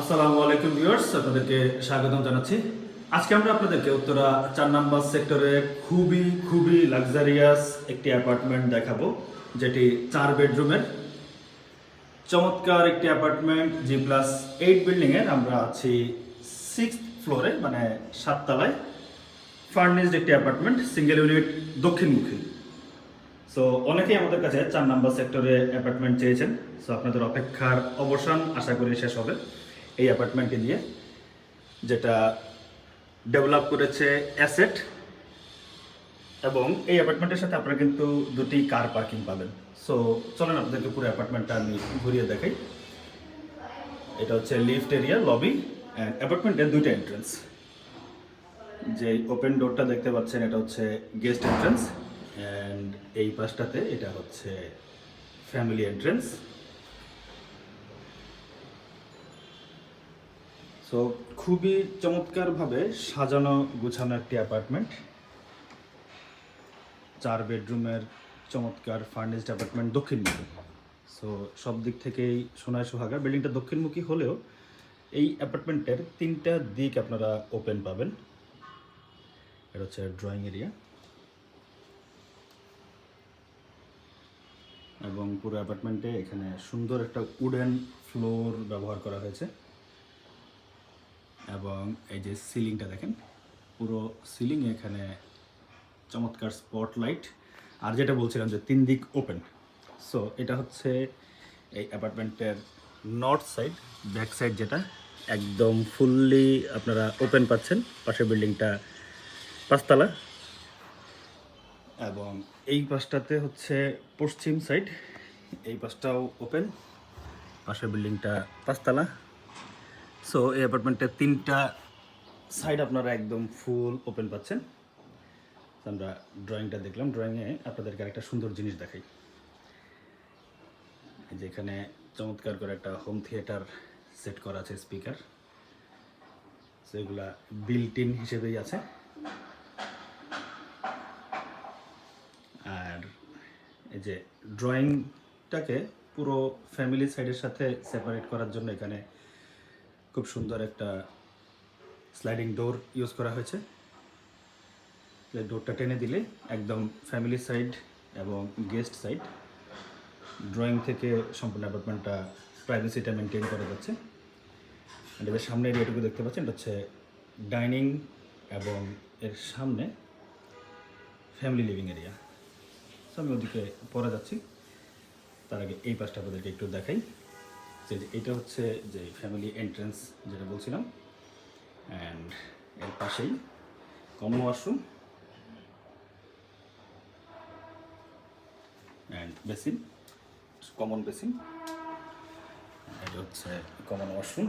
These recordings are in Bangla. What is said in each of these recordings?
আসসালামু আলাইকুম ভিউয়ার্স, আপনাদেরকে স্বাগতম জানাচ্ছি। আজকে আমরা আপনাদেরকে উত্তরা চার নাম্বার সেক্টরে খুবই খুবই লাক্সারিয়াস একটি অ্যাপার্টমেন্ট দেখাবো, যেটি চার বেডরুমের। চমৎকার একটি অ্যাপার্টমেন্ট জি প্লাস এইট বিল্ডিংয়ের আমরা আছি সিক্স ফ্লোরে মানে সাততলায়। ফার্নিশড একটি অ্যাপার্টমেন্ট সিঙ্গেল ইউনিট দক্ষিণমুখী। সো অনেকেই আমাদের কাছে চার নাম্বার সেক্টরে অ্যাপার্টমেন্ট চেয়েছেন। সো আপনাদের অপেক্ষার অবসান আশা করি শেষ হবে। এই অ্যাপার্টমেন্টকে দিয়ে যেটা ডেভেলপ করেছে অ্যাসেট এবং এই অ্যাপার্টমেন্টের সাথে আপনারা কিন্তু দুটি কার পার্কিং পাবেন। সো চলেন আপনাদেরকে পুরো অ্যাপার্টমেন্টটা আমি ঘুরিয়ে দেখাই। এটা হচ্ছে লিফট এরিয়া লবি অ্যান্ড অ্যাপার্টমেন্টের দুইটা এন্ট্রেন্স যে ওপেন ডোরটা দেখতে পাচ্ছেন, এটা হচ্ছে গেস্ট এন্ট্রেন্স অ্যান্ড এই পাশটাতে এটা হচ্ছে ফ্যামিলি এন্ট্রেন্স সো খুবই চমৎকারভাবে সাজানো, গুছানো একটি অ্যাপার্টমেন্ট চার বেডরুমের চমৎকার ফার্নিশড অ্যাপার্টমেন্ট দক্ষিণমুখী। সো সব দিক থেকেই সোনায় সোহাগা। বিল্ডিংটা দক্ষিণমুখী হলেও এই অ্যাপার্টমেন্টের তিনটা দিক আপনারা ওপেন পাবেন। এটা হচ্ছে ড্রয়িং এরিয়া এবং পুরো অ্যাপার্টমেন্টে এখানে সুন্দর একটা উডেন ফ্লোর ব্যবহার করা হয়েছে। এবং এই যে সিলিংটা দেখেন, পুরো সিলিং এখানে চমৎকার স্পটলাইট। আর যেটা বলছিলাম যে তিন দিক ওপেন। সো এটা হচ্ছে এই অ্যাপার্টমেন্টের নর্থ সাইড, ব্যাক সাইড যেটা একদম ফুললি আপনারা ওপেন পাচ্ছেন। পাশের বিল্ডিংটা পাঁচতলা। এবং এই পাশটাতে হচ্ছে পশ্চিম সাইড, এই পাশটাও ওপেন। পাশের বিল্ডিংটা পাঁচতলা। সো এই অ্যাপার্টমেন্টের তিনটা সাইড আপনারা একদম ফুল ওপেন পাচ্ছেন। আমরা ড্রয়িংটা দেখলাম। ড্রয়িংয়ে আপনাদেরকে একটা সুন্দর জিনিস দেখাই। এই যে এখানে চমৎকার করে একটা হোম থিয়েটার সেট করা আছে স্পিকার সেগুলা বিল্ট ইন হিসেবেই আছে। আর এই যে ড্রয়িংটাকে পুরো ফ্যামিলি সাইডের সাথে সেপারেট করার জন্য এখানে খুব সুন্দর একটা স্লাইডিং ডোর ইউজ করা হয়েছে। ডোরটা টেনে দিলে একদম ফ্যামিলি সাইড এবং গেস্ট সাইড ড্রয়িং থেকে সম্পূর্ণ অ্যাপার্টমেন্টটা প্রাইভেসিটা মেনটেন করা যাচ্ছে। এবার সামনে এরিয়াটুকু দেখতে পাচ্ছেন, এটা হচ্ছে ডাইনিং এবং এর সামনে ফ্যামিলি লিভিং এরিয়া সো আমি ওদিকে পরে যাচ্ছি। তার আগে এই পাশটা আপনাদেরকে একটু দেখাই। যে এটা হচ্ছে যে ফ্যামিলি এন্ট্রেন্স যেটা বলছিলাম। অ্যান্ড এর পাশেই common washroom and basin common basin এটা হচ্ছে কমন ওয়াশরুম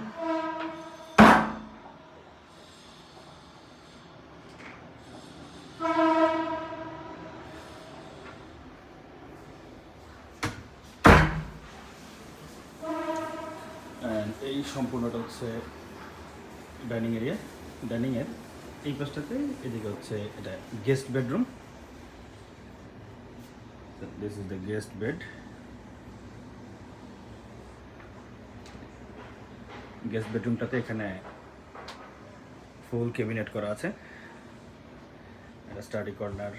এই সম্পূর্ণটা হচ্ছে ডাইনিং এরিয়া। ডাইনিংয়ের এই পাশটাতে এদিকে হচ্ছে এটা guest bedroom. This is the guest bed guest বেডরুমটাতে এখানে ফুল ক্যাবিনেট করা আছে। স্টাডি কর্নার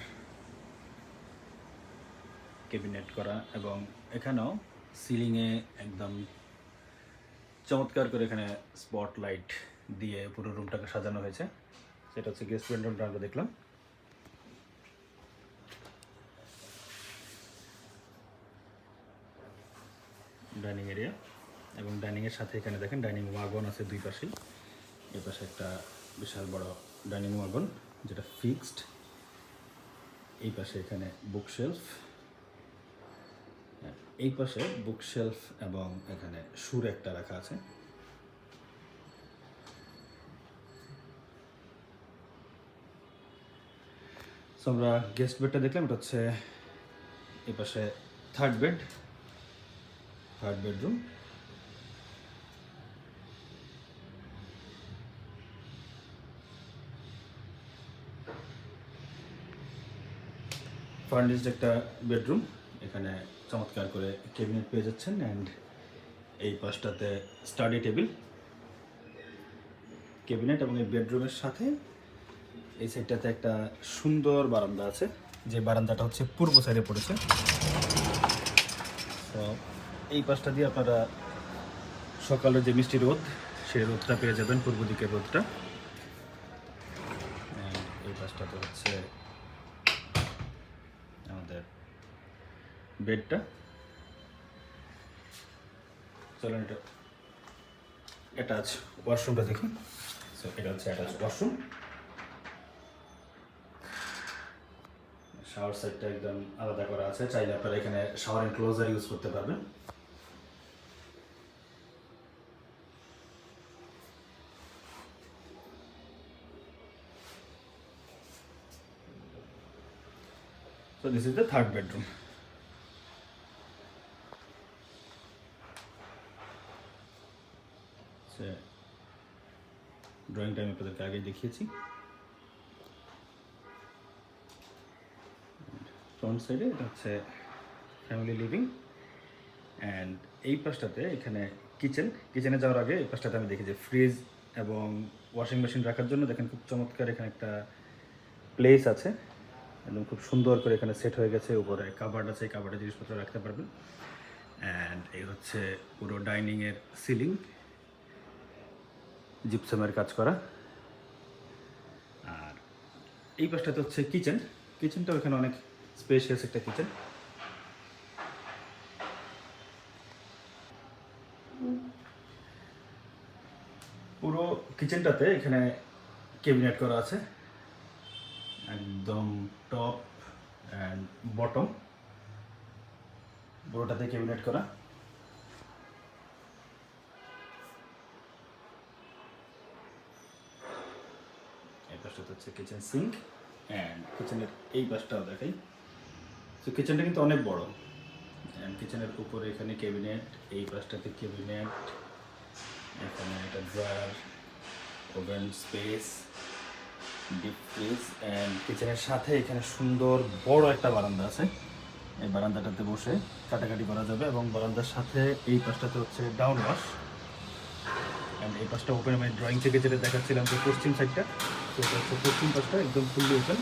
ক্যাবিনেট করা এবং এখানেও সিলিংয়ে একদম চমৎকার করে এখানে স্পটলাইট দিয়ে পুরো রুমটাকে সাজানো হয়েছে। সেটা হচ্ছে গেস্ট বেডরুমটা আমরা দেখলাম। ডাইনিং এরিয়া এবং ডাইনিংয়ের সাথে এখানে দেখেন ডাইনিং ওয়াগন আছে দুই পাশেই এই পাশে একটা বিশাল বড় ডাইনিং ওয়াগন যেটা ফিক্সড এই পাশে এখানে বুকশেলফ এই পাশে বুকশেলফ এবং এখানে সুর একটা রাখা আছে। আমরা গেস্ট বেডটা দেখলাম, এটা হচ্ছে এই পাশে third bed third bedroom furnished একটা বেডরুম এখানে চমৎকার করে ক্যাবিনেট পেয়ে যাচ্ছেন অ্যান্ড এই পাশটাতে স্টাডি টেবিল ক্যাবিনেট এবং এই বেডরুমের সাথে এই সাইডটাতে একটা সুন্দর বারান্দা আছে, যে বারান্দাটা হচ্ছে পূর্ব সাইডে পড়েছে। তো এই পাশটা দিয়ে আপনারা সকালে যে মিষ্টি রোদ, সেই রোদটা পেয়ে যাবেন, পূর্ব দিকের রোদটা। এই পাশটাতে হচ্ছে আমাদের বেডটা। চলেন এটা। অ্যাটাচ ওয়াশরুমটা দেখি। সো এটা হচ্ছে অ্যাটাচ ওয়াশরুম শাওয়ার সেটটা একদম আলাদা করা আছে। চাইলে আপনারা এখানে শাওয়ার এনক্লোজার ইউজ করতে পারবেন। So, this is the third bedroom. ড্রয়িংটা আমি আপনাদেরকে আগে দেখিয়েছি। ফ্রন্ট সাইডে এটা হচ্ছে ফ্যামিলি লিভিং অ্যান্ড এই পাশটাতে এখানে কিচেন কিচেনে যাওয়ার আগে এই পাশটাতে আমি দেখি যে ফ্রিজ এবং ওয়াশিং মেশিন রাখার জন্য দেখেন খুব চমৎকার এখানে একটা প্লেস আছে। একদম খুব সুন্দর করে এখানে সেট হয়ে গেছে। উপরে কাবার্ড আছে, এই কাবার্ডে জিনিসপত্র রাখতে পারবেন। অ্যান্ড এই হচ্ছে পুরো ডাইনিংয়ের সিলিং জিপসামের কাজ করা। আর এই পাশটাতে হচ্ছে কিচেন। কিচেনটাও এখানে অনেক স্পেশিয়াস একটা কিচেন। পুরো কিচেনটাতে এখানে ক্যাবিনেট করা আছে। একদম টপ অ্যান্ড বটম পুরোটাতে ক্যাবিনেট করা। পাশটাতে হচ্ছে কিচেন সিঙ্ক অ্যান্ড কিচেনের এই পাশটাও দেখাই। তো কিচেনটা কিন্তু অনেক বড়। অ্যান্ড কিচেনের উপরে এখানে ক্যাবিনেট এই পাশটাতে ক্যাবিনেট এখানে একটা drawer oven space deep fridge and কিচেনের সাথে এখানে সুন্দর বড় একটা বারান্দা আছে। এই বারান্দাটাতে বসে কাটাকাটি করা যাবে এবং বারান্দার সাথে এই পাশটাতে হচ্ছে ডাউন ওয়াশ অ্যান্ড এই পাশটা ওপেন আমি ড্রয়িং থেকে যেটা দেখাচ্ছিলাম যে পশ্চিম সাইডটা তো এটা হচ্ছে পশ্চিম পাশটা একদম ফুললি ওপেন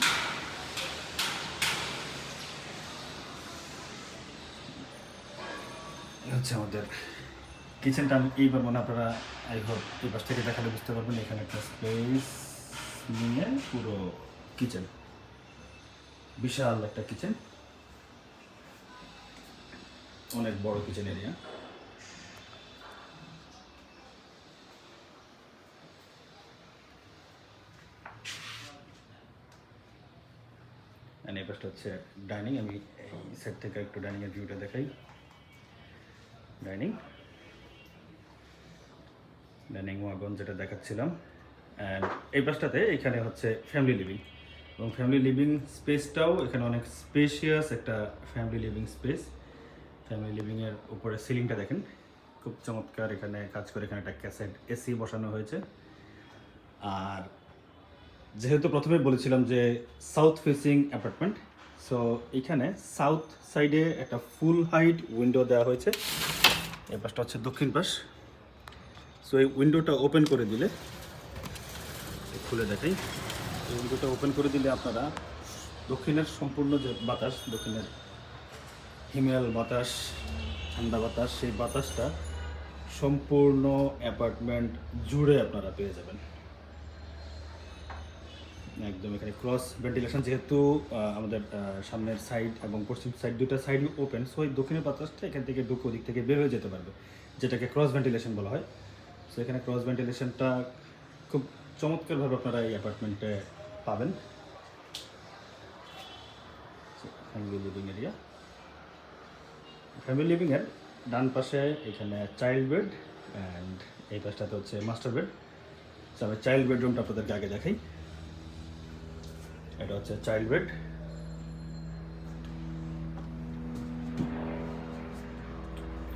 হচ্ছে আমাদের কিচেনটা আমি এইবার মানে আপনারা আই হোপ এই পাশ থেকে দেখালে বুঝতে পারবেন, এখানে একটা স্পেস নিয়ে পুরো কিচেন বিশাল একটা কিচেন অনেক বড় কিচেন এরিয়া পাশটা হচ্ছে ডাইনিং আমি এই সাইড থেকে একটু ডাইনিংয়ের ভিউটা দেখাই। ডাইনিং ডাইনিং ওয়াগন যেটা দেখাচ্ছিলাম। অ্যান্ড এই পাশটাতে এখানে হচ্ছে ফ্যামিলি লিভিং এবং ফ্যামিলি লিভিং স্পেসটাও এখানে অনেক স্পেশিয়াস একটা ফ্যামিলি লিভিং স্পেস ফ্যামিলি লিভিংয়ের উপরে সিলিংটা দেখেন। খুব চমৎকার এখানে কাজ করে, এখানে একটা ক্যাসেট এসি বসানো হয়েছে। আর যেহেতু প্রথমে বলেছিলাম যে সাউথ ফেসিং অ্যাপার্টমেন্ট সো এখানে সাউথ সাইডে একটা ফুল হাইট উইন্ডো দেওয়া হয়েছে। এই পাশটা হচ্ছে দক্ষিণ পাশ। সো এই উইন্ডোটা ওপেন করে দিলে, খুলে দেখাই। এই উইন্ডোটা ওপেন করে দিলে আপনারা দক্ষিণের সম্পূর্ণ যে বাতাস, দক্ষিণের হিমেল বাতাস, ঠান্ডা বাতাস, সেই বাতাসটা সম্পূর্ণ অ্যাপার্টমেন্ট জুড়ে আপনারা পেয়ে যাবেন। একদম এখানে ক্রস ভেন্টিলেশন যেহেতু আমাদের সামনের সাইড এবং পশ্চিম সাইড দুটো সাইড ওপেন সো এই দক্ষিণের বাতাসটা এখান থেকে ঢুকে ওদিক থেকে বের হয়ে যেতে পারবে, যেটাকে ক্রস ভেন্টিলেশন বলা হয়। সো এখানে ক্রস ভেন্টিলেশনটা খুব চমৎকারভাবে আপনারা এই অ্যাপার্টমেন্টে পাবেন। ফ্যামিলি লিভিং এরিয়া ফ্যামিলি লিভিংয়ের ডান পাশে এখানে চাইল্ড বেড অ্যান্ড এই পাশটাতে হচ্ছে মাস্টার বেড তো আমি চাইল্ড বেডরুমটা আপনাদেরকে আগে দেখাই। এটা হচ্ছে চাইল্ড বেড।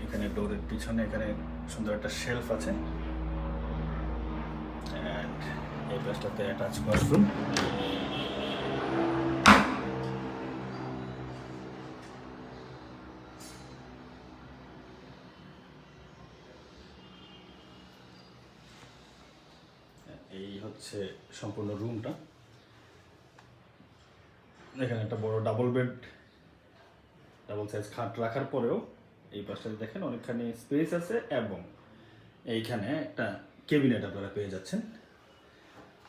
এখানে ডোরের পিছনে এখানে সুন্দর একটা শেলফ আছে। এই পাশটাতে অ্যাটাচ ওয়াশরুম এই হচ্ছে সম্পূর্ণ রুমটা এখানে একটা বড় ডাবল বেড ডাবল সাইজ খাট রাখার পরেও এই পাশটাতে দেখেন অনেকখানি স্পেস আছে এবং এইখানে একটা কেবিনেট আপনারা পেয়ে যাচ্ছেন।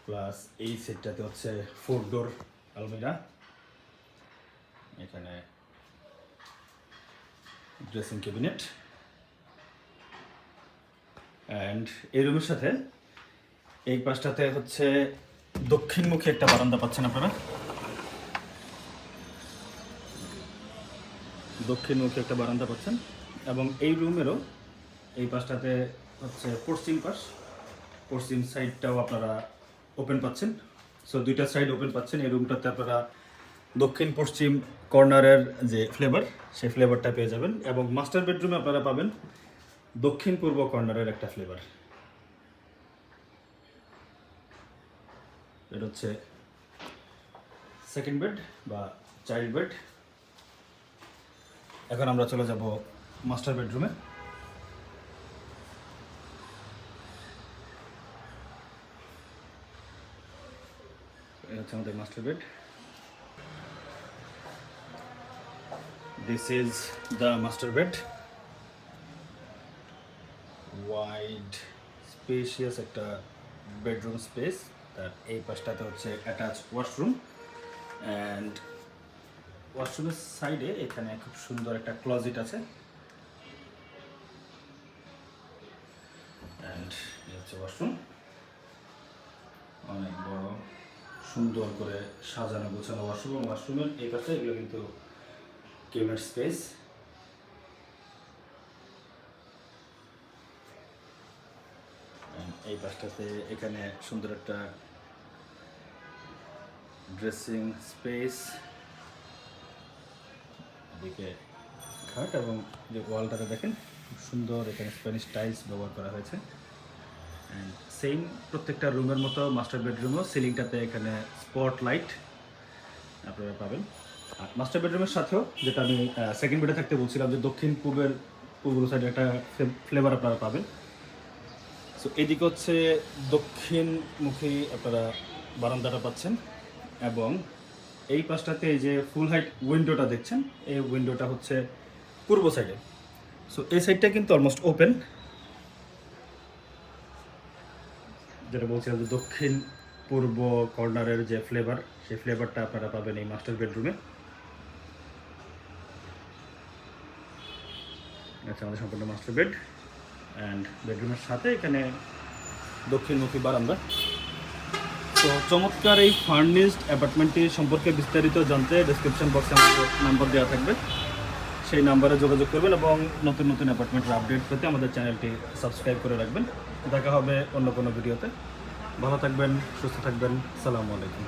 প্লাস এই সেটটাতে হচ্ছে ফোর ডোর আলমিরা। এখানে ড্রেসিং ক্যাবিনেট অ্যান্ড এই রুমের সাথে এই পাশটাতে হচ্ছে দক্ষিণমুখী একটা বারান্দা পাচ্ছেন আপনারা। দক্ষিণমুখী একটা বারান্দা পাচ্ছেন, এবং এই রুমেরও এই পাশটাতে হচ্ছে পশ্চিম পাশ। পশ্চিম সাইডটাও আপনারা ওপেন পাচ্ছেন। সো দুইটা সাইড ওপেন পাচ্ছেন। এই রুমটাতে আপনারা দক্ষিণ পশ্চিম কর্নারের যে ফ্লেভার সেই ফ্লেভারটা পেয়ে যাবেন, এবং মাস্টার বেডরুমে আপনারা পাবেন দক্ষিণ পূর্ব কর্নারের একটা ফ্লেভার এটা হচ্ছে সেকেন্ড বেড বা চাইল্ড বেড এখন আমরা চলে যাব মাস্টার বেডরুমে। হচ্ছে আমাদের master bed. This is the master bed wide spacious একটা বেডরুম স্পেস তার এই পাশটাতে হচ্ছে অ্যাটাচ ওয়াশরুম অ্যান্ড ওয়াশরুমের সাইডে এখানে খুব সুন্দর একটা ক্লোজেট আছে। হচ্ছে ওয়াশরুম। অনেক বড়, সুন্দর করে সাজানো গোছানো ওয়াশরুম ওয়াশরুমের এই পাশে এগুলো কিন্তু কেমের স্পেস। এই পাশটাতে এখানে সুন্দর একটা ড্রেসিং স্পেস। এদিকে খাট এবং যে ওয়ালটাতে দেখেন, খুব সুন্দর এখানে স্প্যানিশ টাইলস ব্যবহার করা হয়েছে। অ্যান্ড সেম প্রত্যেকটা রুমের মতো মাস্টার বেডরুমও সিলিংটাতে এখানে স্পট লাইট আপনারা পাবেন। আর মাস্টার বেডরুমের সাথেও, যেটা আমি সেকেন্ড বেডে থাকতে বলছিলাম যে দক্ষিণ পূর্বের পূর্ব সাইডে একটা ফ্লেভার আপনারা পাবেন। সো এদিকে হচ্ছে দক্ষিণমুখী আপনারা বারান্দাটা পাচ্ছেন এবং এই পাশটাতে এই যে ফুল হাইট উইন্ডোটা দেখছেন, এই উইন্ডোটা হচ্ছে পূর্ব সাইডে সো এই সাইডটা কিন্তু অলমোস্ট ওপেন যেটা বলছিলাম যে দক্ষিণ, পূর্ব কর্নারের যে ফ্লেভার সেই ফ্লেভারটা আপনারা পাবেন এই মাস্টার বেডরুমে আচ্ছা আমাদের সম্পূর্ণ মাস্টার বেড অ্যান্ড বেডরুমের সাথে এখানে দক্ষিণমুখী বারান্দা। তো চমৎকার এই ফার্নিশড অ্যাপার্টমেন্টটি সম্পর্কে বিস্তারিত জানতে ডিসক্রিপশন বক্সে আমাদের নাম্বার দেওয়া থাকবে। সেই নাম্বারে যোগাযোগ করবেন এবং নতুন নতুন অ্যাপার্টমেন্টের আপডেট পেতে আমাদের চ্যানেলটি সাবস্ক্রাইব করে রাখবেন। দেখা হবে অন্য কোনো ভিডিওতে ভালো থাকবেন, সুস্থ থাকবেন। সালামু আলাইকুম।